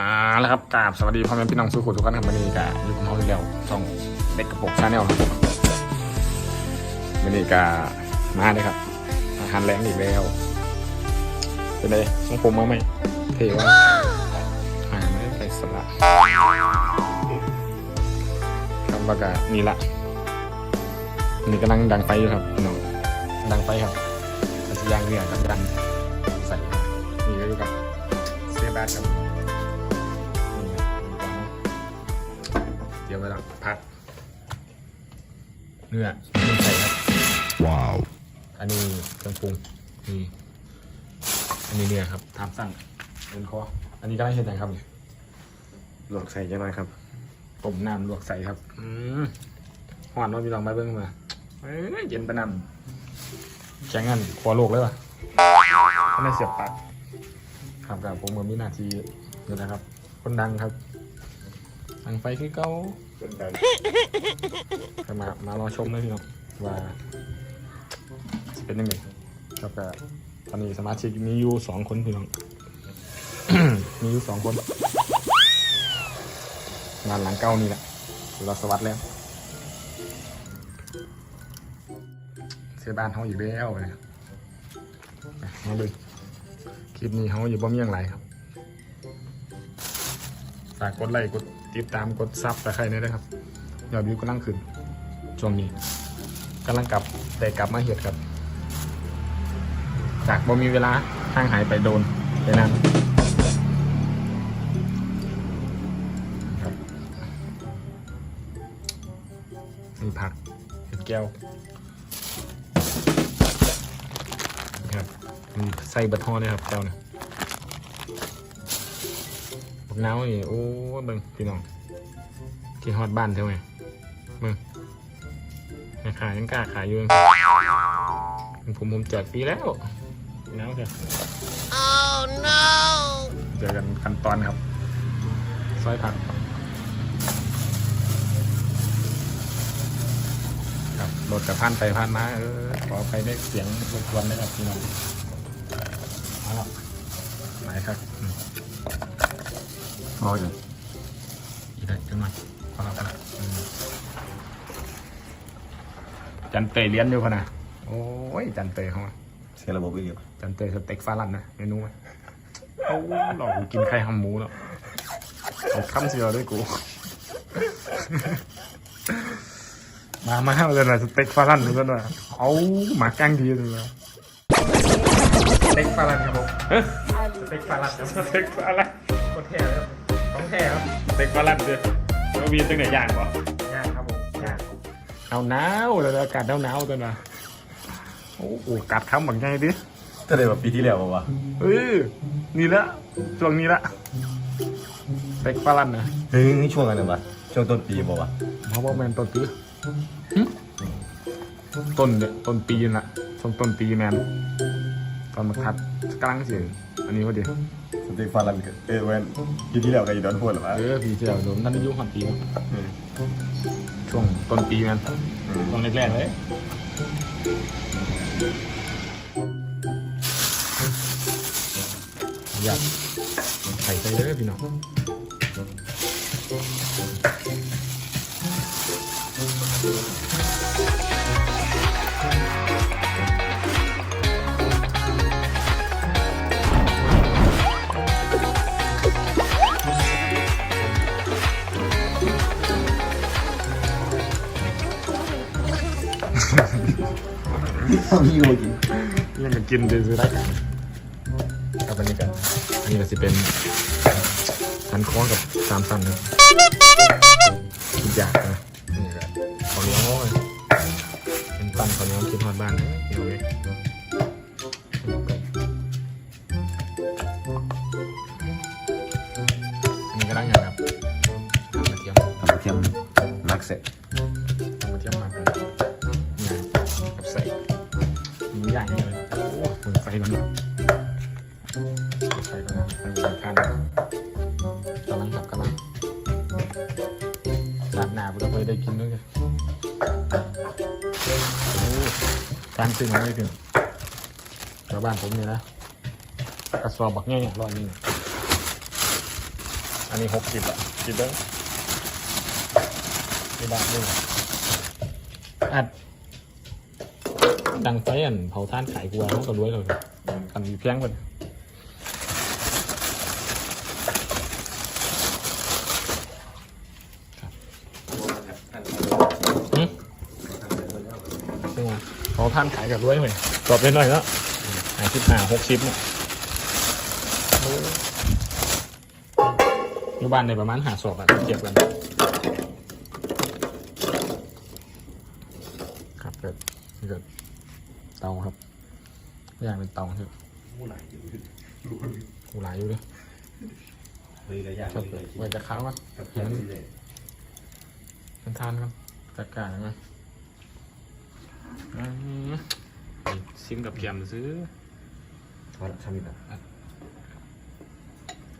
อ่าแล้วครับกราบสวัสดีพ่อแม่พี่น้องสู้ขุทุกท่านครับวันนี้กะอยู่กับน้องอีกแล้วช่องเด็กกระโปรงชาแนลครับวันนี้กะมาเลยครับ อาหารแรงอีกแล้ว เป็นไงต้องผมมาไหมเทว่าหาไม่ได้ใส่สละครับว่ากะนี่ละนนี้กำลังดังไฟอยู่ครับพี่น้องดังไฟครับอาจจะย่างเนื้อกับดังใส่นี่ก็อยู่กับเสียบาทครับ ดี๋ยวไปหลังพักเนื้อนี่ใส่ครับ ว้าว อันนี้เครื่องปรุงนี่อันนี้เนื้อครับทามสั่งเป็นคออันนี้ก็ได้เห็นยังครับนี่ลวกใส่จังหน่อยครับต้มน้ำลวกใส่ครับ อืมหวานว่ามีลองไปเบิ้งมาเอ้ยเย็นประนำแข่งกันครัวโลกเลยว่ะก็ไม่เสียบปากครับกับผมกับมินาทีนี่นะครับ คนดังครับ ดังไฟคือเก้าเป็นการก็มามารอชมเลยพี่น้องว่าจะเป็นยังไงแล้วก็ตอนนี้สมาชิกมีอยู่สองคนพี่น้อง มีอยู่สองคน งานหลังเก้านี่แหละเราสวัสดแล้วเสียบ้านเขาอีกแล้วเลยมาเลยคลิปนี้เขาอยู่บ่มีอย่างไรครับฝากกดไลค์กด ติดตามกดซับตะไคร้ด้วยนะครับยอดวิวกำลังขึ้นช่วงนี้กำลังกลับแต่กลับมาเห็ดครับ จากบ่มีเวลาทางหายไปโดนไปนั่นครับมีผักเห็ดแก้วนะครับมีใส่บัตทอเนี่ยครับแก้วเนี่ย บักน้าวนี่โอ้ยเบิ่งพี่น้องที่ฮอดบ้านใช่ไหมมึงแม่ขายยังกล้าขายอยู่ผมผมแจกฟรีแล้วน้ำเถอะ Oh no! เจอกันขั้นตอนครับซอยผักครับรถกับผ่านไปผ่านมาเออขอไปได้เสียงรบกวนนะครับพี่น้องเอาละไหนครับ อืมพออย่างอีกหน่อยจังหน่อยพอแล้วกันอืมจันเตยเลี้ยนอยู่พะนะโอ้ยจันเตยเขามาเสียระบบอีกอยู่จันเตยสเต็กฟาลันนะเมนูไหมโอ้หลอกกูกินไข่ฮัมหมูแล้วเอาคำเสียวด้วยกูมามาเอาเลยนะสเต็กฟาลันเลยนะเอาหมาแกล้งดีเลยนะสเต็กฟาลันครับผมสเต็กฟาลันครับสเต็กฟาลันโคตรแท้เลยครับ ของแท้ครับสเต็กฟาลันเลยแล้ววีตั้งแต่ย่างป่ะย่างครับผมย่างเอาหนาวเลยอากาศหนาวหนาวๆตัวน่ะโอ้โหกัดคำเหมือนไงดิถ้าได้แบบปีที่แล้วป่าวะเออนี่ละช่วงนี้ละเด็กฝรั่งนะเฮ้ยนี่ช่วงอะไรวะช่วงต้นปีป่าวะเพราะว่าแมนต้นปีหึต้นเดยต้นปีน่ะช่วงต้นปีแมนตอนมาคัดกลางเสียงอันนี้พอดี สเต็กฟารันเออเว้นปีที่แล้วก็อยู่ดอนพูดหรอวะเออปีที่แล้วโดนท่านอายุหันปีเนอะช่วงต้นปีแมนตอนแรกๆเลยอยากใส่ใจเลยพี่น้อง มีอยู่จริงยังกันกินซื้อได้กันครับอันนี้กันอันนี้ก็จะเป็นสันคอกับสามสันนะทุกอย่างนะนี่ก็ข้าวเหนียวเลยเป็นปั้นข้าวเหนียวคิดฮอดบ้านนะเดี๋ยวนี้อันนี้ก็ได้ยังครับทำกระเทียมทำกระเทียมมักเสร็จทำกระเทียมมากันนี่กับใส่หมู ใหญ่เลยโอ้เปิดไฟก่อนเปิดไฟก่อนนะไปบริการกำลังครับกำลังสาดหนาเราไปได้กินด้วยกันโอ้การซื้อมาได้ถึงชาวบ้านผมนี่นะกระสอบบักแง่ร้อยนึงอันนี้หกสิบอะคิดเด้อที่บ้านนี่อัด ดังไฟอันเผาท่านขายกลัวเขาก็รวยเลยกันมีเพียงกันหึซึ่งว่าเผาท่านขายกับรวยเลยตอบไปหน่อยแล้วหาสิบห้าหกสิบเนี่ยอยู่บ้านในประมาณหาศอกอะเก็บกันครับเกิดเกิด เตาครับย่างเป็นเตาครับผู้หลายอยู่กูหลายอยู่เลยเฮ้ยระยะครับไว้จะค้างวะครับเห็นมันทานครับจัดการยังไงอืมไปซิมกับแกมซื้อเอาละทำอีกนะ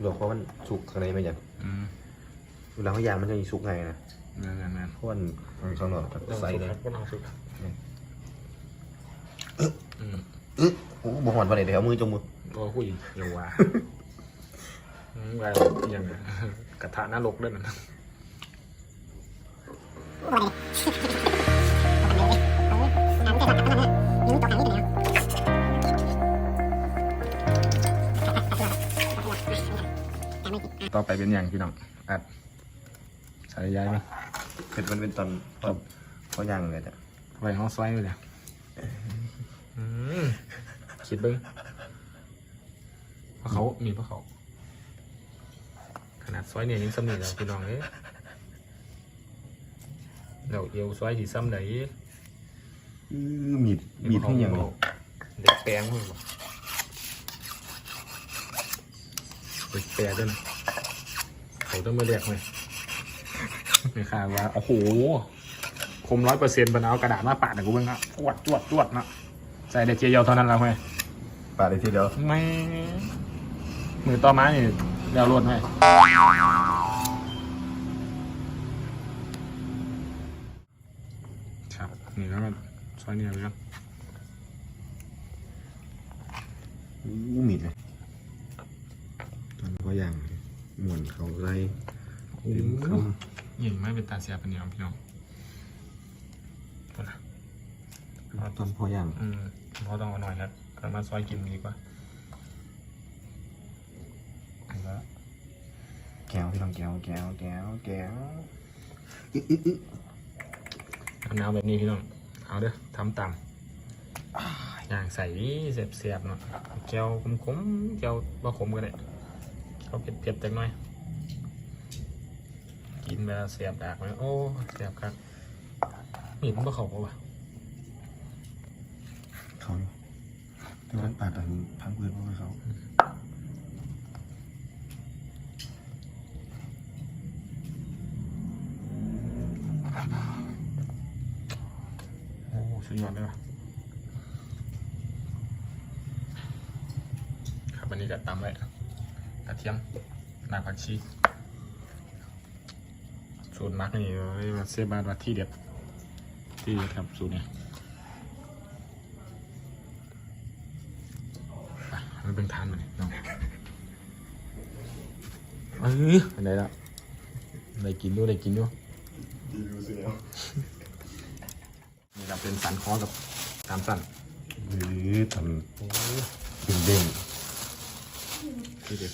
บอกว่ามันสุกข้างในมันอย่างอืมเวลาเขายางมันจะมีสุกไงนะแม่นแม่นแม่นเพราะว่ามันข้างนอกแบบใสเลยก็ล องสุกครับอืมอึ๊ะโอ้โหบ่หอนวันไหนเดี๋ยวเอามือจมมือโอ้คุยอย่าว่าอืมว่าอย่างเงี้ยกระทะนรกด้วยนะ ต่อไปเป็นอย่างพี่น้องอัดใส่ย้ายไหมเผ็ดมันเป็นตอนตอนเขาย่างเลยจ้ะไว้ห้องซอยไปเลยอืม คิดเบิ้งเพราะเขามีเพราะเขา ขนาดซอยเนี่ยยังซ้ำนี่แล้วพี่น้องเอ้ยเราเอวซอยที่ซ้ำไหนอื้อมีดมีดที่อย่างนี้เด็กแปลงมั้งบ่เด็กแปลงด้วยนะเขาต้องมาเรียกไหมไม่ค่าว่า โอ้โห คมร้อยเปอร์เซ็นต์บนเอากระดาษมาปาดนะกูเบิ่งอะจวดจวดจวดนะ ใส่เด็กเจียวเท่านั้นแล้วเว้ยปาดได้ทีเดียวไม่มือต่อมานี่เดี๋ยวรวดไหมครับนี่แล้วมันซอยเนี่ยไปครับอู้มีดเลยตอนเขาย่างหมุนเขาไล่เต็มคยิงไม่เป็นตาเสียเป็นเหนียวพี่น้องตัวนะำตอนเขาย่างอืมเราต้องเอาหน่อยครับก็มาซอยกินดีกว่าเอาละแก้วพี่น้องแก้วแก้วแก้วแก้วอึ๊ะอึ๊ะอึ๊ะเอาแนวแบบนี้พี่น้อง เอาเด้อทำตามอย่างใส่เสียบๆเนาะแก้วขมๆแก้วบ่ขมก็ได้แก้วเผ็ดๆจังหน่อย กินไปแล้วเสียบดากไหมโอ้เสียบครับมีดมันบ่เข้าปะวะ เขาอยู่ แต่ว่าปาดแต่พังเพื่อนพวกเขาโอ้สุดยอดเลยว่ะครับอันนี้ก็ตามไว้กระเทียมรากผักชีสูตรมักนี่เรียกว่าเซบาดว่าที่เด็ดที่เด็ดครับสูตรเนี้ไมันเป็นทานมันน้องเออได้แล้วได้กินด้วยได้กินด้วยดีดูสิแล้วนี่ครับเป็นสันคอกับตามสั้นหรือทำเป็นเด้งที่เด็ด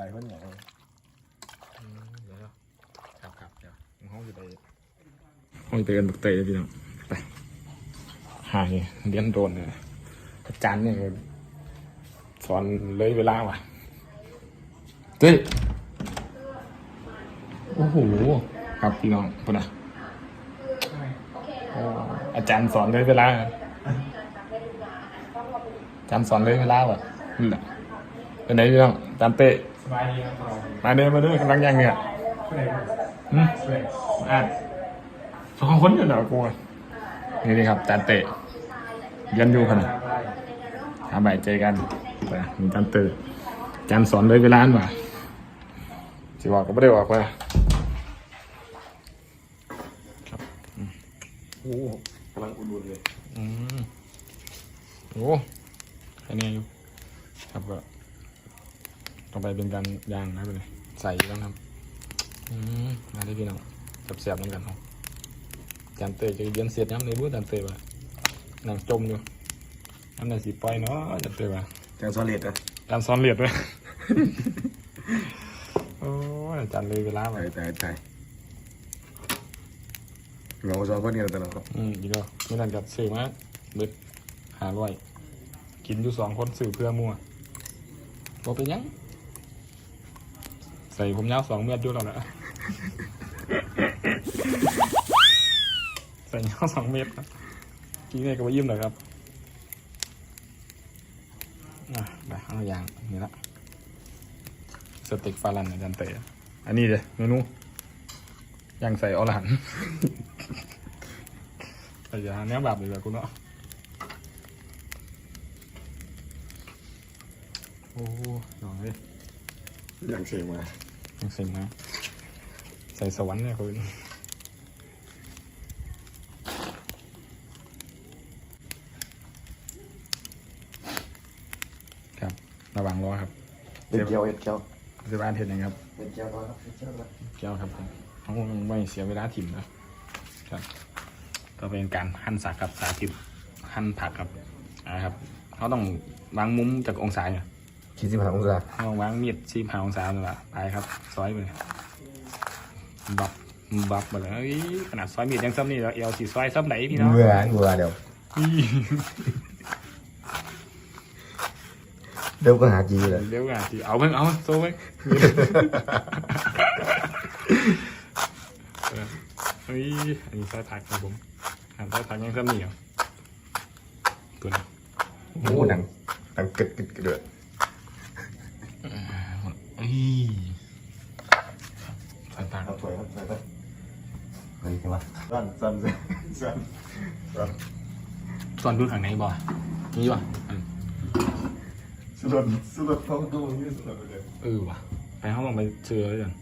กาวสไตล์คนอย่างอืมเดี๋ยวครับครับเดี๋ยวห้องจะไปห้องเตือนบักเตยเลยพี่น้องไปหายเรียนโดนเลยอาจารย์เนี่ยสอนเลยเวลาว่ะเต้ยโอ้โหครับพี่น้องพุ่นนะโอ้อาจารย์สอนเลยเวลาอาจารย์สอนเลยเวลาว่ะนี่แหละเป็นไงพี่น้องอาจารย์เต้ สมาเดินมาด้วยกำลังย่างเนี่ยอืมอะสองคนอยู่เหรอกูนี่นี่ครับจานเตะยันอยู่ขนาดทำใบเจอกันไปมีจานเตะจานสอนเลยเวลาอันว่าสิบอกก็ไม่ได้บอกว่าครับอืมโอ้กำลังอุ่นๆเลยอืมโอ้แค่นี้อยู่ครับก็ ต่อไปเป็นการย่างนะไปเลยใส่แล้วครับอืมมาได้พี่น้องเสียบๆน้ำกันครับจานเตยจะเรียนเสียดน้ำในบูธจานเตยว่ะนั่งจมอยู่น้ำในสีปล่อยเนาะจานเตยว่ะจังซอเลตอะจานซ้อนเหลียดด้วยโอ้ยจานเลยเวลาไปตายตายตายเงาซอคนนี้เราตลอดครับอืมอีกแล้วนี่นั่นกับสื่อมาเบิดหาร้อยกินอยู่สองคนสื่อเพื่อมั่วบอกเป็นหยังใส่ผมยาวสองเมตรอยู่แล้วนะใส่ยาวสองเมตรนะกินไงก็ว่ายิ้มเลยครับอะไปเอาอย่างนี่ละสเต็กฟาลันอาจารย์เตะอันนี้เลยเมนูย่างใส่ออรหันแต่อย่าเนี้ยแบบเลยแบบกูเนาะโอ้หน่อยอย่างเสียมา ยังเซ็งนะใส่สวรรค์เนี่ยคุณครับระวังล้อครับเอ็ดเกียวเอ็ดเกียวเซบานเห็นยังครับเอ็ดเกียวครับเอ็ดเกียวครับเกี่ยวครับผมเขาคงไม่เสียเวลาถิ่มนะครับก็เป็นการหั่นสักครับสาธิตหั่นผักครับนะครับเขาต้องวางมุมจากองศาเนี่ย คิดสิบห้าองศาเขาต้องวางมีดซีมหาองศาเลยละไปครับซอยไปเลยบับบับไปเลยเอ้ยขนาดซอยมีดยังซ้ำนี่แล้วเอลสีซอยซ้ำไหนพี่น้องเบื่อเบื่อเดี๋ยวอี้เดี๋ยวก็หาจีเลยเดี๋ยวกันสิเอาเพิ่งเอาโซ่เพิ่งเออเฮ้ยอันนี้ซอยผักครับผมหั่นซอยผักยังซ้ำนี่เหรอตัวนี้โอ้หนังหนังกึดกึดกึดเลย เอ้ยซอยผักเอาถอยครับถอยไปเฮ้ยใช่ไหมสั้นสั้นสั้นสั้นสั้นส่วนดูข้างในบ่นี่บ่สุดสุดท้องตู้นี่สุดเลยเออว่ะไปห้องลองไปเจอเลยกัน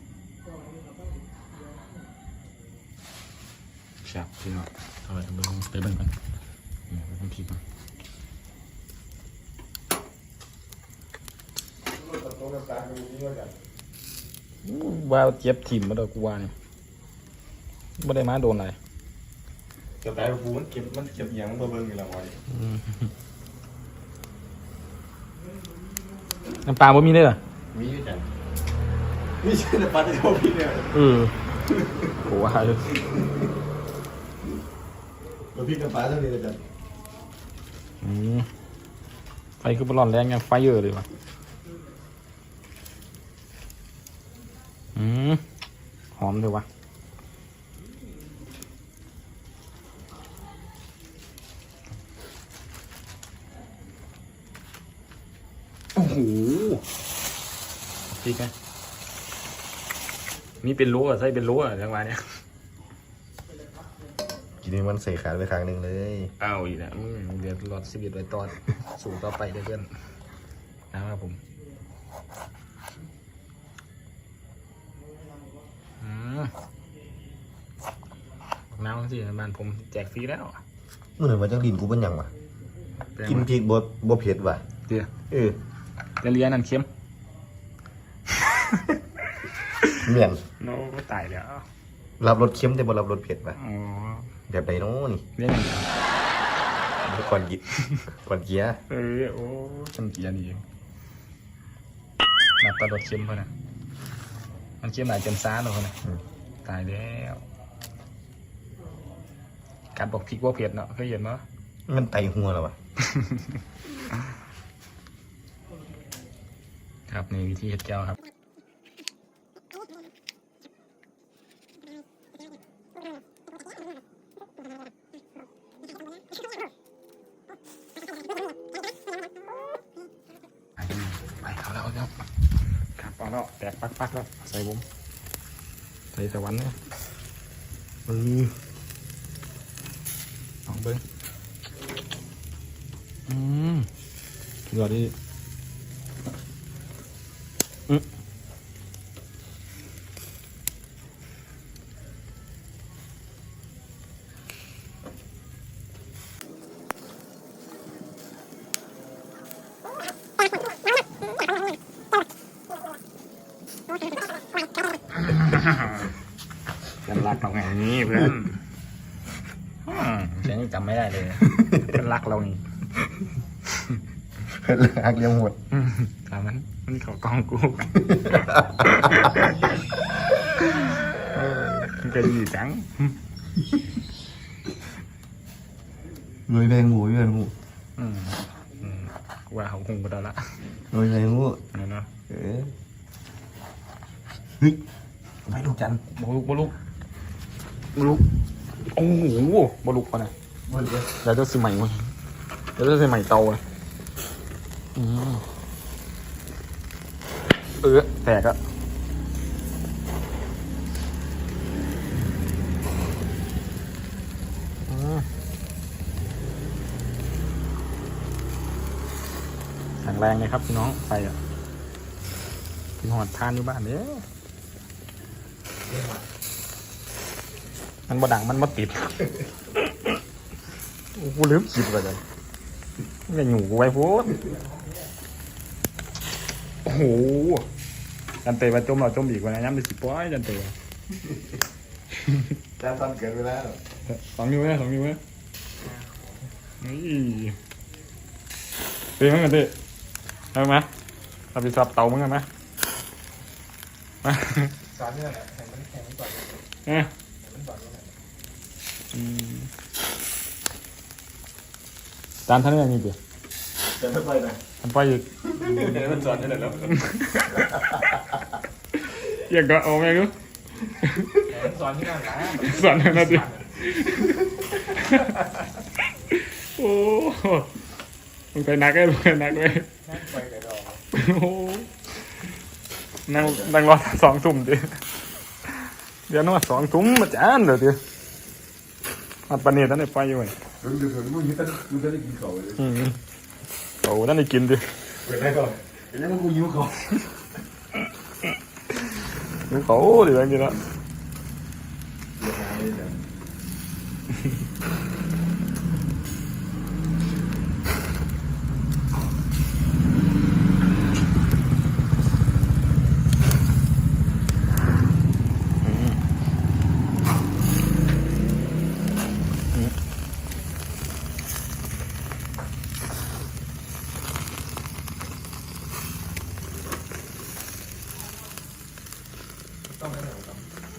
ครับพี่น้องเอาไปเบิ่งไปเบิ่งกันไปเบิ่งพี่ก่อน ว่าเจ็บถิ่มมาดอกกูว่านี่ไม่ได้มาโดนอะไรเก็บได้ฟูมันเก็บมันเก็บยังมันเบิ่งอยู่แล้วไว้น้ำปลาบ่มีเลยเหรอมีอยู่จังนี่ใช่แต่ปัดเดียวพี่เนี่ยเออโหว่าอยู่ตัวพี่กับป้าเท่านี้เลยจังอืมไฟคือบ่ร้อนแรงยังไฟเยอะเลยวะอืมห อมเลยวะโอ้โหพี่ไงนี่เป็นรั้วใส่เป็นรั้วจังหวะเนี้ยกินนี่มันใส่ขาไปข้างหนึ่งเลยเอาอีกแล้วอืมเดี๋ยวรอดสิบเอ็ดไว้ตอน สู่ต่อไปเพื่อนนะครับผมอืมบอก น้ำสิบ้านผมแจกฟรีแล้วเมื่อไหร่ว่าจังดินกูเป็นหยังวะเป็นกินพริกบ่บ่เผ็ดว่ะเดี๋ยวเออจะเลียนนั่นเค็มเมี่ยนโน้ตายแล้วรับรสเค็มแต่บ่รับรสเผ็ดว่ะอ๋อแบบไหนเนาะนี่เลียนนั่นก่อนกินก่อนเกียร์เออโอ้ฉันเกลียดนี่เองนับตลอดเค็มเพราะนะมันเค็มหลายจนซ่าเนอะเขานะอืม ตายแล้วการบอกพริกว่าเผ็ดเนาะเคยเห็นเนาะมันไตหัวแล้วว่ะครับในวิธีเฮ็ดแก้วครับ ไปเอาแล้วครับ ครับเอาแล้ว ปักแล้วใส่ผมใส่แต่วันมีเออลองเบิ้งอืมเดี๋ยวดิอืมเป็นรั กเราไงนี่เพื่อนอืมเสียงจำไม่ได้เลยเป็นรักเราไงหักเลี้ยงหมดอืมแต่มันมันเขากองกูเออมันก็ดีจังเลยแดงหมูอยู่กันหมู อืมอืมว่าเขาคงก็ได้ละ เลยแดงหมู นี่เนาะ เออเฮ้ยไม่ลูกจัน บลุกบลุกบลุกโอ้โหบลุกปะเนี่ย มันเลยเดี๋ยวจะซื้อใหม่เว้ยเดี๋ยวจะซื้อใหม่เตาอืมเออแตกอะแข็งแรงเลยครับพี่น้องไฟอะพี่หอดทานอยู่บ้านเด้มันบ่ดังมันบ่ติด กูลืมคิดไปเลยไม่หนูกูไว้โพดโอ้โหจันเตะมาจมเราจมอีกวันนะย้ำไปสิป้อยจันเตะจันตอนเกิดไปแล้วสองนิ้วไหมสองนิ้วไหมนี่เตะมั้งกันเตะเอาไหมเอาไปสับเตามั้งกันไหมมาสอนเนี่ยแหละแข่งมันแข่งมันก่อนเอ้ยแข่งมันก่อนนี่แหละอืมจานท่านยังมีเดียวจะไม่ไปไหนทำไปอีกเดี๋ยวมันสอนนี่แหละแล้วอยากก็เอาไหมกูสอนที่นั่นนะสอนนาทีโอ้มึงไปนักไอ้มึงไปนักเลยไปไก่ดอกโอ้นั่งนั่งรอสองทุ่มดิเดี๋ยวนึกว่าสองทุ่มมาจ้านเดี๋ยวดิอัดปานนีตั้งแต่ไฟอยู่ไงถึ งถึงถึงมึงยึดตั้งมึงจะได้กินเขาเลยอืมโอ้ตั้งแต่กินดิไปได้ก่อนเดี๋ยวมึงกูยิ้มเขามึงเขาดิบางทีละ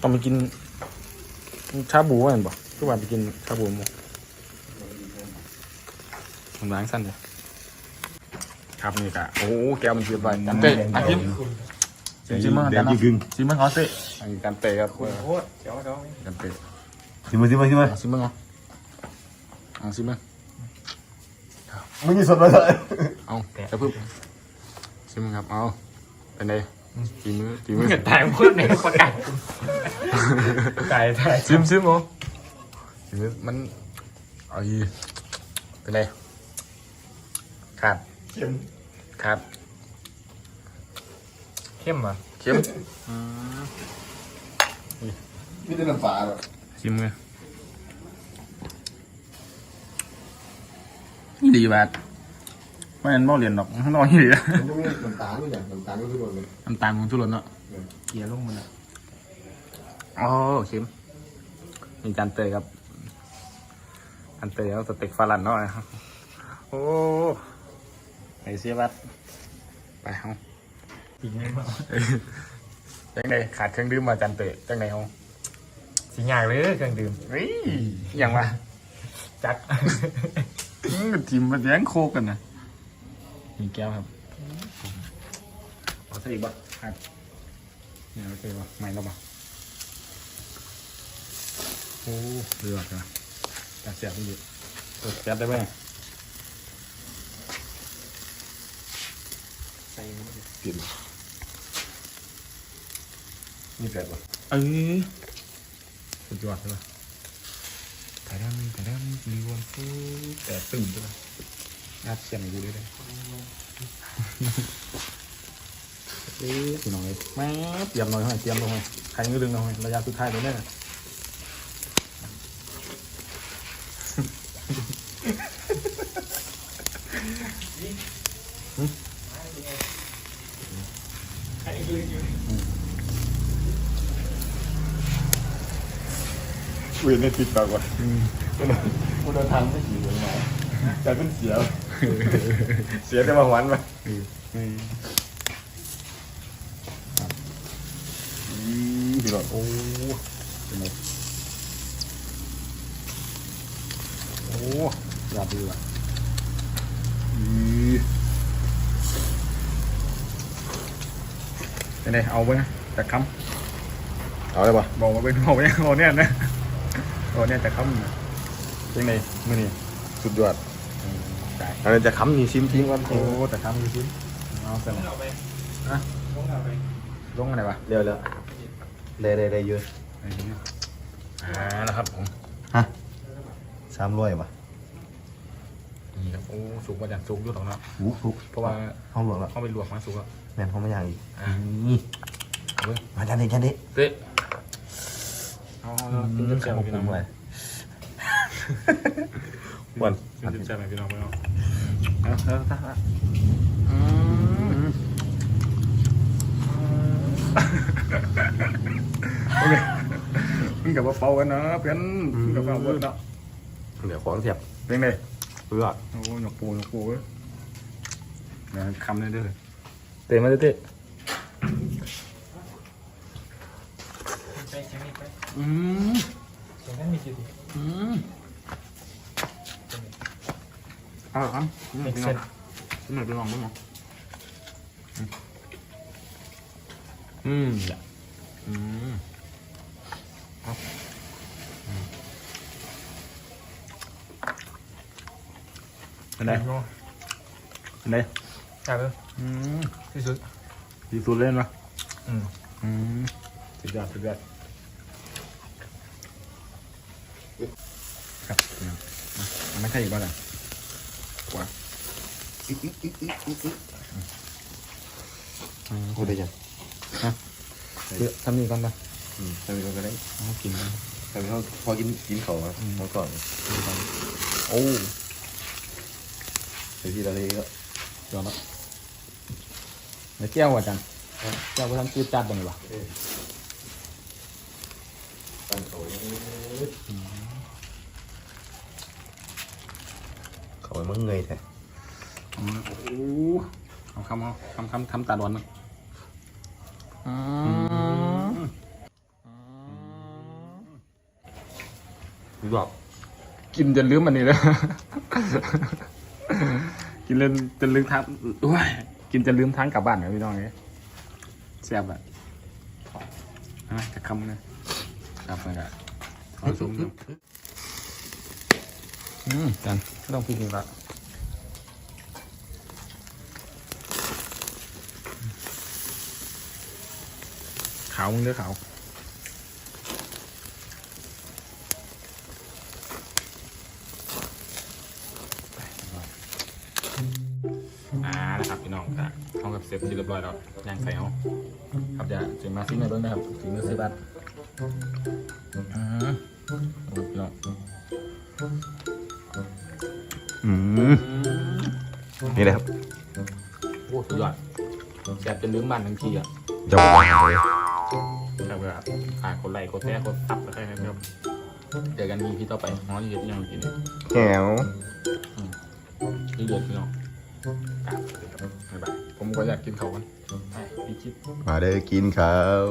เดี๋ยวหาเลยเนี่ยต้องไปกินชาบูว่าเห็นบ่ทุกวันไปกินชาบูหมั้มันล้างสั้นเลยครับนี่กะโอ้แก้วมันเสียบไปกันเตะอันนี้ชิมชิมมั้งเดี๋กัยนวเนาะยิงชิมมั้งเขาเตะอันนี้กันเตะครับเออโคตรเดี๋ยวเดี๋ยวกันเตะชิมมาชิมมาชิมมาเอาชิมมั้งเอาเอาชิมมั้งมึงยี่สดมาเลยเอาจะพึ่งชิมมั้งครับเอาเป็นไง ฝีมือฝีมือตายพูดในประกาศตายตายชิมชิมเหรอฝีมือมันเอ้ยเป็นไงขาดเค็มขาดเข้มอะเค็มนี่จะน้ำปลาหรอชิมไงนี่ดีแบบ ไม่งั้นบ่เรียนหรอกน้อยดีนะมันต้องมีน้ำตาลด้วยอย่างน้ำตาลก็คือหมดเลยน้ำตาลของทุรนเนาะเกียร์ลงมันอะอ๋อเค็มมีจานเตยครับจานเตยแล้วสเต็กฟาลันเนาะนะครับโอ้ไอเสียบัดไปเฮาปีนี้มาจังไดขาดเครื่องดื่มมาจานเตยจังไดเฮาสิยากเลยเครื่องดื่มเฮ้ยอยังวะจัด อื้อทีมมันแย่งโคกกันนะ มีแก้วครับเอาใส่อีกบ่ครับเนี่ยโอเคบ่ไม่แล้วบ่โอ้เลือกนะจัดเสียบดีกดจัดได้ไหมใส่กินมีเผ็ดปะเออสุดยอดใช่ปะแต่ดำแต่ดำมีวันฟูแต่ตื่นใช่ปะ น่าเชียนกูด้วยเลยเอ๊ะพี่น้องเลยแม่เตรียมหน่อยหน่อยเตรียมลงหน่อยใครยังไม่ดึงหน่อยระยะสุดท้ายเลยเนี่ยอุ้ยในติ๊กต็อกว่ะกูเดินทางไม่ขี่เลยมาแต่เป็นเสีย เสียแต่มาหวานมาอืมพี่หลอดโอ้เป็นไงโอ้ยอดดีว่ะเป็นไงเอาไว้นะแต่คำเอาเลยปะบอกมาเป็นบอกเนี่ยโอ้เนี่ยนะโอ้เนี่ยจะค้ำยังไงมือนี่สุดยอด จ่ายอันนี้จะค้ำนี่ซิมทิ้งก่อนโอ้แต่ค้ำดูสิเอาเสร็จแล้วฮะลงอะไรวะเร็วแล้วเร็วเร็วเร็วเยอะอ่านะครับผมฮะสามร้อยปะนี่ครับโอ้สุกมาจากสุกอยุ่ตรงนั้นหูทุกเพราะว่าห้องหลวงแล้วเข้าไปลวกมาสุกแล้วแม่นเขาไม่อย่างอีกอ่านี่เอาเว้ยมาจานนี้จานนี้เต้เอาเอากินเจ็บๆพี่น้องเลยวันกินเจ็บๆพี่น้องพี่น้องเอาเอา เอาเอาอืมโอเคมึงกับว่าเป่ากันนะเพื่อนมึงกับว่าเวิร์กเนาะเดี๋ยวของเสียบเป็นไงเพื่อโอ้ยหยกปูหยกปูเว้ยเดี๋ยวคำเลยเด้อเตะมาเด้อเตะอืมอืม เอาครับนี่พี่น้องนี่พี่น้องพี่น้องอืมอืมเอาอืมเป็นไงเป็นไงจับเลยอืมที่สุดดีสุดเล่นปะอืมอืมสุดยอดสุดยอดครับเนี่ยมาเอาไม่ใช่อีกบ้างอะกว่า พูดได้ยังเดี๋ยวทำนี่ก่อนปะอืมทำไปก็ได้เอากินกันทำไปเขาพอกินกินเขาอะเขาก่อน โอ้เดี๋ยวทีละทีก็ยอดละเดี๋ยวแก้วอะจันแก้วก็ทำจืดจัดบังเลยวะตั้งเขาเขามันเงยแท้อืมโอ้เอาคำเอาคำคำคำตาดอนนะอืมรู้บอกกินจนลืมอันนี้แล้วกินจนจนลืมทางอุ้ยกินจนลืมทางกลับบ้านนะพี่น้องเอ้ยแซ่บอะฮะจะคำนะกลับไปละเอาซุ้มดูอืมจันไม่ต้องพิจารณาขาวมึงเด้อขาวอ่านะครับพี่น้องครับห้องกับเสร็จเป็นที่เรียบร้อยแล้วย่างใส่เอาครับจะจะมาซิ้นในเบิ้งนะครับถึงมือซื้อบัตรอ่าโอ้ยพี่น้องอืมนี่นะครับโอ้สุดยอดแซ่บจนลืมบ้านทั้งทีอะจะบอก ว่าเลยครับแบบอ่าคนไลค์คนแชร์คนซับแล้วใครครับเจอกันทีพี่ต่อไปน้องเยอะยังกินแก้วนี่เดือดพี่น้องกราบบ๊ายบายผมก็อยากกินเขากันไปพี่คิดมาเด้อกินข้าว